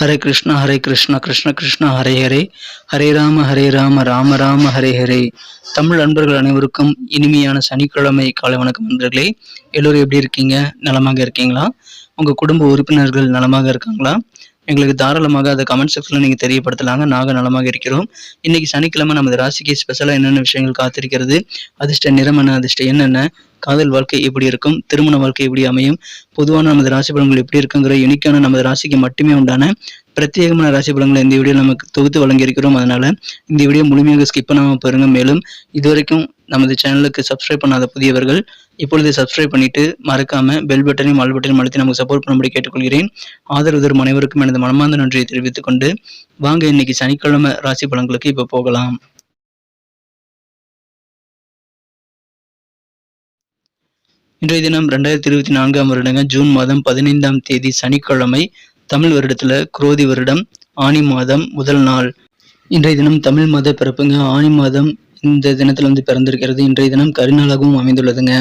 ஹரே கிருஷ்ணா ஹரே கிருஷ்ணா கிருஷ்ண கிருஷ்ணா ஹரே ஹரே. ஹரே ராம ஹரே ராம ராம ராம ஹரே ஹரே. தமிழ் நண்பர்கள் அனைவருக்கும் இனிமையான சனிக்கிழமை காலை வணக்கம் நண்பர்களே. எல்லோரும் எப்படி இருக்கீங்க? நலமாக இருக்கீங்களா? உங்கள் குடும்ப உறுப்பினர்கள் நலமாக இருக்காங்களா? எங்களுக்கு தாராளமாக அதை கமெண்ட் செக்ஷனில் நீங்கள் தெரியப்படுத்தலாங்க. நாங்கள் நலமாக இருக்கிறோம். இன்னைக்கு சனிக்கிழமை நமது ராசிக்கு ஸ்பெஷலாக என்னென்ன விஷயங்கள் காத்திருக்கிறது? அதிர்ஷ்ட நிறம் என்ன என்னென்ன? காதல் வாழ்க்கை எப்படி இருக்கும்? திருமண வாழ்க்கை எப்படி அமையும்? பொதுவான நமது ராசி பலன்கள் எப்படி இருக்குங்கிற யுனிக்கான நமது ராசிக்கு மட்டுமே உண்டான பிரத்யேகமான ராசி பலன்களை இந்த வீடியோ நமக்கு தொகுத்து வழங்கியிருக்கிறோம். அதனால இந்த வீடியோ முழுமையாக ஸ்கிப் பண்ணாமல் பாருங்க. மேலும் இதுவரைக்கும் நமது சேனலுக்கு சப்ஸ்கிரைப் பண்ணாத புதியவர்கள் இப்பொழுது சப்ஸ்கிரைப் பண்ணிட்டு மறக்காம பெல் பட்டனையும் ஆல் பட்டனையும் அழுத்தி நமக்கு சப்போர்ட் பண்ணும்படி கேட்டுக்கொள்கிறேன். ஆதரவு தரும் அனைவருக்கும் எனது மனமார்ந்த நன்றியை தெரிவித்துக் கொண்டு வாங்க இன்னைக்கு சனிக்கிழமை ராசி பலன்களுக்கு இப்போ போகலாம். இன்றைய தினம் ரெண்டாயிரத்தி இருபத்தி நான்காம் வருடங்க ஜூன் மாதம் பதினைந்தாம் தேதி சனிக்கிழமை தமிழ் வருடத்துல குரோதி வருடம் ஆனி மாதம் முதல் நாள். இன்றைய தினம் தமிழ் மாத பிறப்புங்க. ஆணி மாதம் இந்த தினத்துல வந்து பிறந்திருக்கிறது. இன்றைய தினம் கரிநாளாகவும் அமைந்துள்ளதுங்க.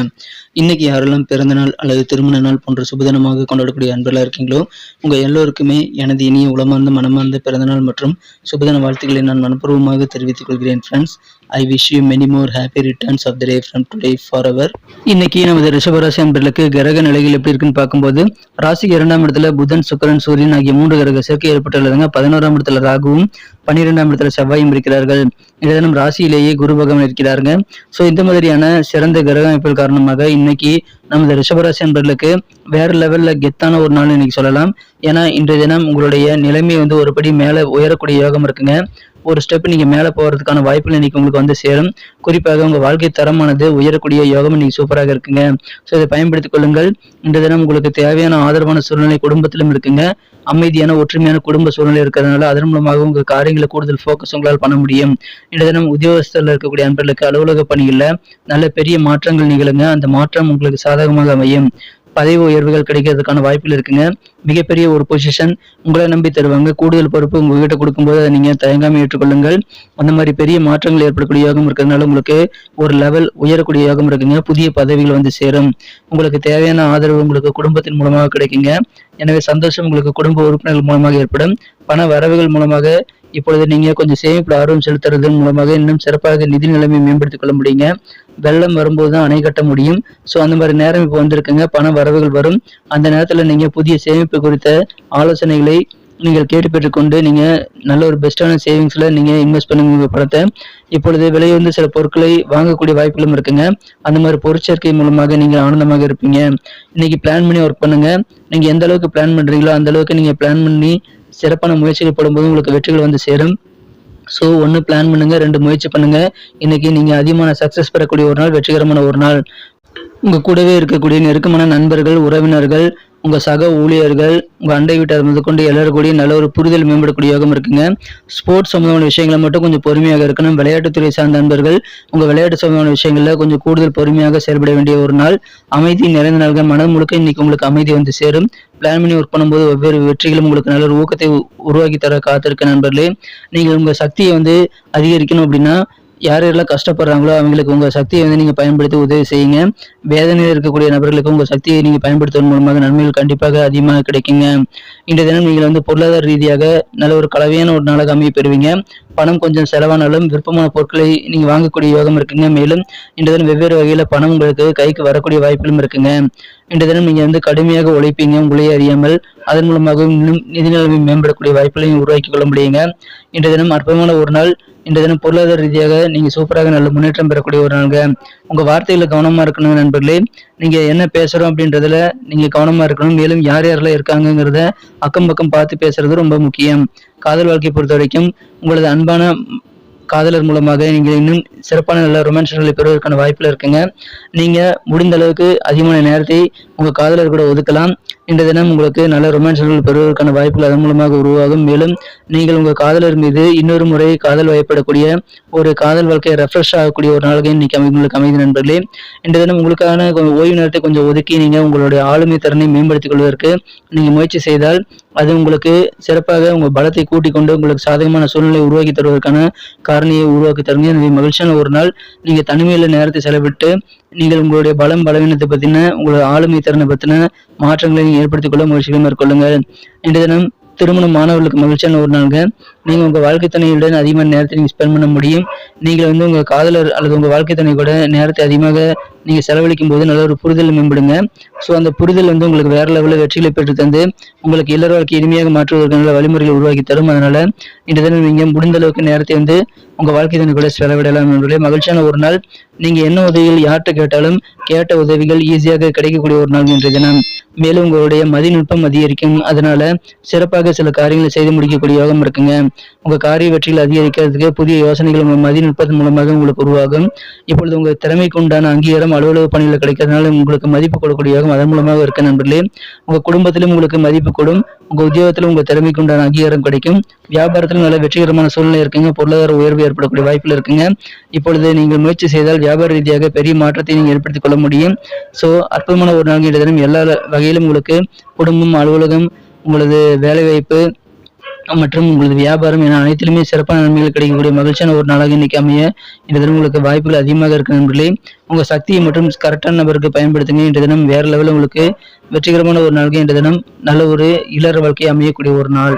இன்னைக்கு யாரெல்லாம் பிறந்த நாள் அல்லது திருமண நாள் போன்ற சுபதினமாக கொண்டாடக்கூடிய அன்பெல்லாம் இருக்கீங்களோ உங்க எல்லோருக்குமே எனது இனிய உளமார்ந்த மனமார்ந்த பிறந்தநாள் மற்றும் சுபதின வாழ்த்துக்களை நான் மனப்பூர்வமாக தெரிவித்துக் கொள்கிறேன் friends I wish you many more happy returns of the day from today for our இன்னைக்கு நமது ரிஷபராசி அன்பர்களுக்கு கிரக நிலைகள் எப்படி இருக்குன்னு பார்க்கும்போது ராசிக்கு இரண்டாம் இடத்துல புதன் சுக்கரன் சூரியன் ஆகிய மூன்று கிரக சேர்க்கை ஏற்பட்டுள்ளதுங்க. பதினோராம் இடத்துல ராகுவும் பன்னிரெண்டாம் இடத்துல செவ்வாயும் இருக்கிறார்கள். இந்த தினம் ராசியிலேயே குரு பகவான் இருக்கிறாருங்க. ஸோ இந்த மாதிரியான சிறந்த கிரக அமைப்புகள் காரணமாக இன்னைக்கு நமது ரிஷபராசி அன்பர்களுக்கு வேற லெவல்ல கெத்தான ஒரு நாள் இன்னைக்கு சொல்லலாம். ஏன்னா இன்றைய தினம் உங்களுடைய நிலைமை வந்து ஒருபடி மேல உயரக்கூடிய யோகம் இருக்குங்க. ஒரு ஸ்டெப் நீங்க மேல போறதுக்கான வாய்ப்புகள் இன்னைக்கு உங்களுக்கு வந்து சேரும். குறிப்பாக உங்க வாழ்க்கை தரமானது உயரக்கூடிய யோகம் நீங்க சூப்பராக இருக்குங்க. ஸோ இதை பயன்படுத்திக் கொள்ளுங்கள். இந்த தினம் உங்களுக்கு தேவையான ஆதரவான சூழ்நிலை குடும்பத்திலும் இருக்குங்க. அமைதியான ஒற்றுமையான குடும்ப சூழ்நிலை இருக்கிறதுனால அதன் மூலமாக உங்க காரியங்களை கூடுதல் ஃபோக்கஸ் உங்களால் பண்ண முடியும். இந்த தினம் உத்தியோகஸ்தர்ல இருக்கக்கூடிய அன்பர்களுக்கு அலுவலக பணிகளில் நல்ல பெரிய மாற்றங்கள் நிகழுங்க. அந்த மாற்றம் உங்களுக்கு சாதகமாக அமையும். பதவி உயர்வுகள் கிடைக்கிறதுக்கான வாய்ப்புகள் இருக்குங்க. மிகப்பெரிய ஒரு பொசிஷன் உங்களை நம்பி தருவாங்க. கூடுதல் பொறுப்பு உங்ககிட்ட கொடுக்கும்போது அதை நீங்கள் தயங்காமல் ஏற்றுக்கொள்ளுங்கள். அந்த மாதிரி பெரிய மாற்றங்கள் ஏற்படக்கூடிய யோகம் இருக்கிறதுனால உங்களுக்கு ஒரு லெவல் உயரக்கூடிய யோகம் இருக்குங்க. புதிய பதவிகள் வந்து சேரும். உங்களுக்கு தேவையான ஆதரவு உங்களுக்கு குடும்பத்தின் மூலமாக கிடைக்குங்க. எனவே சந்தோஷம் உங்களுக்கு குடும்ப உறுப்பினர்கள் மூலமாக ஏற்படும். பண வரவுகள் மூலமாக இப்பொழுது நீங்கள் கொஞ்சம் சேமிப்பில் ஆர்வம் செலுத்துறதன் மூலமாக இன்னும் சிறப்பாக நிதி நிலைமை மேம்படுத்திக் கொள்ள முடியுங்க. வெள்ளம் வரும்போது தான் அணை கட்ட முடியும். ஸோ அந்த மாதிரி நேரம் இப்போ வந்திருக்குங்க. பண வரவுகள் வரும். அந்த நேரத்தில் நீங்கள் புதிய சேமிப்பு குறித்த ஆலோசனைகளை நீங்கள் கேட்டு பெற்றுக்கொண்டு நீங்கள் நல்ல ஒரு பெஸ்ட்டான சேவிங்ஸில் நீங்கள் இன்வெஸ்ட் பண்ணுங்க பணத்தை. இப்பொழுது விலை வந்து சில பொருட்களை வாங்கக்கூடிய வாய்ப்புகளும் இருக்குங்க. அந்த மாதிரி பொருட்சேர்க்கை மூலமாக நீங்கள் ஆனந்தமாக இருப்பீங்க. இன்னைக்கு பிளான் பண்ணி ஒர்க் பண்ணுங்க. நீங்கள் எந்த அளவுக்கு பிளான் பண்ணுறீங்களோ அந்த அளவுக்கு நீங்கள் பிளான் பண்ணி சிறப்பான முயற்சிகள் போடும்போது உங்களுக்கு வெற்றிகள் வந்து சேரும். ஸோ ஒன்று பிளான் பண்ணுங்க ரெண்டு முயற்சி பண்ணுங்க. இன்னைக்கு நீங்க அதிகமான சக்சஸ் பெறக்கூடிய ஒரு நாள் வெற்றிகரமான ஒரு நாள். உங்க கூடவே இருக்கக்கூடிய நெருக்கமான நண்பர்கள் உறவினர்கள் உங்க சக ஊழியர்கள் உங்க அண்டை வீட்டார் முதல் கொண்டு எல்லாரும் நல்ல ஒரு புரிதல் மேம்படக்கூடிய யோகம் இருக்குங்க. ஸ்போர்ட்ஸ் சம்பந்தமான விஷயங்களை மட்டும் கொஞ்சம் பொறுமையாக இருக்கணும். விளையாட்டுத்துறை சார்ந்த நண்பர்கள் உங்க விளையாட்டு சம்பந்தமான விஷயங்கள்ல கொஞ்சம் கூடுதல் பொறுமையாக செயல்பட வேண்டிய ஒரு நாள். அமைதி நிறைந்த நாள்கள் மனம் முழுக்க இன்னைக்கு உங்களுக்கு அமைதி வந்து சேரும். பிளான் பண்ணி ஒர்க் பண்ணும்போது வெவ்வேறு வெற்றிகளும் உங்களுக்கு நல்ல ஒரு ஊக்கத்தை உருவாக்கி தர காத்திருக்க நண்பர்களே. நீங்கள் உங்க சக்தியை வந்து அதிகரிக்கணும் அப்படின்னா யார் யாரெல்லாம் கஷ்டப்படுறாங்களோ அவங்களுக்கு உங்கள் சக்தியை வந்து நீங்கள் பயன்படுத்தி உதவி செய்யுங்க. வேதனையில் இருக்கக்கூடிய நபர்களுக்கு உங்கள் சக்தியை நீங்கள் பயன்படுத்துவதன் மூலமாக நன்மைகள் கண்டிப்பாக அதிகமாக கிடைக்குங்க. இன்றைய தினம் நீங்கள் வந்து பொருளாதார ரீதியாக நல்ல ஒரு கலவையான ஒரு நாளாக அமைய பெறுவீங்க. பணம் கொஞ்சம் செலவானாலும் விருப்பமான பொருட்களை நீங்கள் வாங்கக்கூடிய யோகம் இருக்குங்க. மேலும் இன்றைய தினம் வெவ்வேறு வகையில் பணம் உங்களுக்கு கைக்கு வரக்கூடிய வாய்ப்புகளும் இருக்குங்க. இன்றைய தினம் நீங்கள் வந்து கடுமையாக உழைப்பீங்க. உங்களையே அறியாமல் அதன் மூலமாக இன்னும் நிதி நிலைமை மேம்படக்கூடிய வாய்ப்புகளையும் உருவாக்கி கொள்ள முடியுங்க. இன்றைய தினம் அற்புதமான ஒரு நாள். இந்த தினம் பொருளாதார ரீதியாக நீங்கள் சூப்பராக நல்ல முன்னேற்றம் பெறக்கூடிய ஒரு நாளுங்க. உங்கள் வார்த்தையில கவனமாக இருக்கணும் நண்பர்களே. நீங்கள் என்ன பேசுகிறோம் அப்படின்றதுல நீங்கள் கவனமாக இருக்கணும். மேலும் யார் யாரெல்லாம் இருக்காங்கங்கிறத அக்கம் பக்கம் பார்த்து பேசுறது ரொம்ப முக்கியம். காதல் வாழ்க்கையை பொறுத்த வரைக்கும் உங்களது அன்பான காதலர் மூலமாக நீங்கள் இன்னும் சிறப்பான நல்ல ரொமான்ஸ்களை பெறுவதற்கான வாய்ப்பில் இருக்குங்க. நீங்கள் முடிந்த அளவுக்கு அதிகமான நேரத்தை உங்கள் காதலர் கூட ஒதுக்கலாம். இன்றைய தினம் உங்களுக்கு நல்ல ரொமான்ஸ்கள் பெறுவதற்கான வாய்ப்புகள் அதன் மூலமாக உருவாகும். மேலும் நீங்கள் உங்கள் காதலர் மீது இன்னொரு முறை காதல் வயப்படக்கூடிய ஒரு காதல் வாழ்க்கையை ரெஃப்ரெஷ் ஆகக்கூடிய ஒரு நாளைக்கு இன்னைக்கு அமைந்து உங்களுக்கு அமைதி நண்பர்களே. இன்றைய தினம் உங்களுக்கான ஓய்வு நேரத்தை கொஞ்சம் ஒதுக்கி நீங்கள் உங்களுடைய ஆளுமை திறனை மேம்படுத்திக் கொள்வதற்கு நீங்கள் முயற்சி செய்தால் அது உங்களுக்கு சிறப்பாக உங்கள் பலத்தை கூட்டிக் கொண்டு உங்களுக்கு சாதகமான சூழ்நிலை உருவாக்கி தருவதற்கான காரணியை உருவாக்கி தருங்க. எனவே மகிழ்ச்சியான ஒரு நாள். நீங்கள் தனிமையில் நேரத்தை செலவிட்டு நீங்கள் உங்களுடைய பலம் பலவீனத்தை பற்றின உங்களுடைய ஆளுமை திறனை பற்றின மாற்றங்களை ஏற்படுத்திக் கொள்ள முயற்சிகளை மேற்கொள்ளுங்கள். இன்றைய தினம் திருமணம் மாணவர்களுக்கு மகிழ்ச்சியான ஒரு நாளுங்க. நீங்கள் உங்கள் வாழ்க்கை துணையுடன் அதிகமான நேரத்தை நீங்கள் ஸ்பெண்ட் பண்ண முடியும். நீங்கள் வந்து உங்கள் காதலர் அல்லது உங்கள் வாழ்க்கை துணை கூட நேரத்தை அதிகமாக நீங்கள் செலவழிக்கும் போது நல்ல ஒரு புரிதல் மேம்படுங்க. ஸோ அந்த புரிதல் வந்து உங்களுக்கு வேறு லெவலில் வெற்றிகளை பெற்று தந்து உங்களுக்கு இல்லற வாழ்க்கை இனிமையாக மாற்றுவதற்கு நல்ல வழிமுறைகளை உருவாக்கி தரும். அதனால் இன்று தினம் நீங்கள் முடிந்த அளவுக்கு நேரத்தை வந்து உங்கள் வாழ்க்கை துணை கூட செலவிடலாம் என்பதே மகிழ்ச்சியான ஒரு நாள். நீங்கள் என்ன உதவிகள் யார்கிட்ட கேட்டாலும் கேட்ட உதவிகள் ஈஸியாக கிடைக்கக்கூடிய ஒரு நாள் இன்றைய தினம் மேலும் உங்களுடைய மதிநுட்பம் அதிகரிக்கும். அதனால சிறப்பாக சில காரியங்களை செய்து முடிக்கக்கூடிய யோகம் இருக்குங்க. உங்க காரிய வெற்றிகள் அதிகரிக்கிறதுக்கு புதிய யோசனைகள் உங்க மதிநுட்பத்தின் மூலமாக உங்களுக்கு உருவாகும். இப்பொழுது உங்க திறமைக்கு உண்டான அங்கீகாரம் அலுவலக பணியில் கிடைக்கிறதுனால உங்களுக்கு மதிப்பு கொடுக்கக்கூடிய அதன் மூலமாக இருக்க நண்பர்களே. உங்க குடும்பத்திலும் உங்களுக்கு மதிப்பு கொடும். உங்க உத்தியோகத்திலும் உங்க திறமைக்கு உண்டான அங்கீகாரம் கிடைக்கும். வியாபாரத்திலும் நல்ல வெற்றிகரமான சூழ்நிலை இருக்குங்க. பொருளாதார உயர்வு ஏற்படக்கூடிய வாய்ப்புகள் இருக்குங்க. இப்பொழுது நீங்கள் முயற்சி செய்தால் வியாபார ரீதியாக பெரிய மாற்றத்தை நீங்கள் ஏற்படுத்திக் கொள்ள முடியும். ஸோ அற்புதமான ஒரு நாள் தினம். எல்லா வகையிலும் உங்களுக்கு குடும்பம் அலுவலகம் உங்களது வேலைவாய்ப்பு மற்றும் உங்களது வியாபாரம் என அனைத்திலுமே சிறப்பான நன்மைகள் கிடைக்கக்கூடிய மகிழ்ச்சியான ஒரு நாளாக இன்னைக்கு அமைய இந்த தினம் உங்களுக்கு வாய்ப்புகள் அதிகமாக இருக்க நண்பர்களே. உங்க சக்தியை மற்றும் கரெக்டான நபருக்கு பயன்படுத்துங்க. இன்றைய தினம் வேற லெவலில் உங்களுக்கு வெற்றிகரமான ஒரு நாளுக்கு இன்றைய தினம் நல்ல ஒரு இளர வாழ்க்கை அமையக்கூடிய ஒரு நாள்.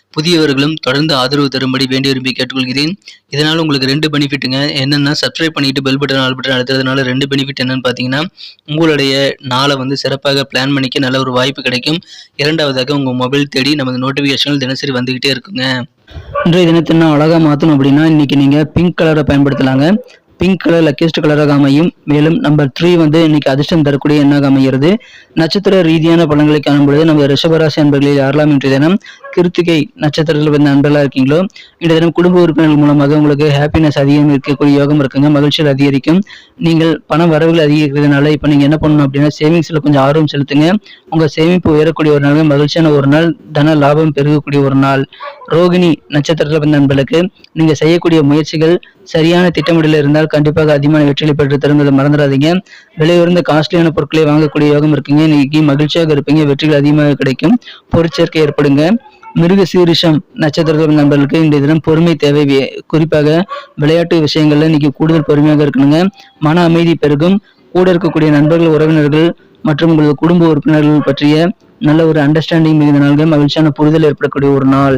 புதியவர்களும் தொடர்ந்து ஆதரவு தரும்படி வேண்டி விரும்பி கேட்டுக்கொள்கிறேன். இதனால் உங்களுக்கு ரெண்டு பெனிஃபிட்டுங்க. என்னென்னா சப்ஸ்கிரைப் பண்ணிட்டு பெல் பட்டன் ஆல் பட்டன் அழுத்துறதுனால ரெண்டு பெனிஃபிட் என்னன்னு பார்த்தீங்கன்னா உங்களுடைய நாளை வந்து சிறப்பாக பிளான் பண்ணிக்க நல்ல ஒரு வாய்ப்பு கிடைக்கும். இரண்டாவதாக உங்கள் மொபைல் தேடி நமது நோட்டிஃபிகேஷன்கள் தினசரி வந்துக்கிட்டே இருக்குங்க. இன்றைய தினத்தை நான் அழகாக மாற்றணும் அப்படின்னா இன்னைக்கு நீங்கள் பிங்க் கலரை பயன்படுத்தலாங்க. பிங்க் கலர் லக்கேஸ்ட் கலராக அமையும். மேலும் நம்பர் த்ரீ வந்து இன்னைக்கு அதிர்ஷ்டம் தரக்கூடிய எண்ணாக அமைகிறது. நட்சத்திர ரீதியான பலன்களை காணும்பொழுது நம்ம ரிஷபராசி அன்பர்களில் யாரெல்லாம் இன்றைய தினம் கிருத்திகை நட்சத்திரத்தில் வந்து நண்பர்களாக இருக்கீங்களோ இந்த தினம் குடும்ப உறுப்பினர்கள் மூலமாக உங்களுக்கு ஹாப்பினஸ் அதிகம் இருக்கக்கூடிய யோகம் இருக்குங்க மகிழ்ச்சியில் அதிகரிக்கும். நீங்கள் பண வரவுகள் அதிகரிக்கிறதுனால இப்போ நீங்கள் என்ன பண்ணணும் அப்படின்னா சேவிங்ஸில் கொஞ்சம் ஆர்வம் செலுத்துங்க. உங்கள் சேமிப்பு உயரக்கூடிய ஒரு நாள் மகிழ்ச்சியான ஒரு நாள் தன லாபம் பெருகக்கூடிய ஒரு நாள். ரோகிணி நட்சத்திரத்தில் வந்த நண்பர்களுக்கு நீங்கள் செய்யக்கூடிய முயற்சிகள் சரியான திட்டமிடல் இருந்தால் கண்டிப்பாக அதிகமான வெற்றிகளை பெற்று தருவதை மறந்துடாதீங்க. விலை உயர்ந்த காஸ்ட்லியான பொருட்களை வாங்கக்கூடிய யோகம் இருக்குங்க. இன்னைக்கு மகிழ்ச்சியாக இருப்பீங்க வெற்றிகள் அதிகமாக கிடைக்கும். பொருட்சேர்க்கை ஏற்படுங்க. மிருக சீரிஷம் நட்சத்திரத்தில் நண்பர்களுக்கு இந்த தினம் பொறுமை தேவை. குறிப்பாக விளையாட்டு விஷயங்கள்ல இன்னைக்கு கூடுதல் பொறுமையாக இருக்கணுங்க. மன அமைதி பெருகும். கூட இருக்கக்கூடிய நண்பர்கள் உறவினர்கள் மற்றும் உங்களது குடும்ப உறுப்பினர்கள் பற்றிய நல்ல ஒரு அண்டர்ஸ்டாண்டிங் மிகுந்த நாள்கள் மகிழ்ச்சியான புரிதல் ஏற்படக்கூடிய ஒரு நாள்.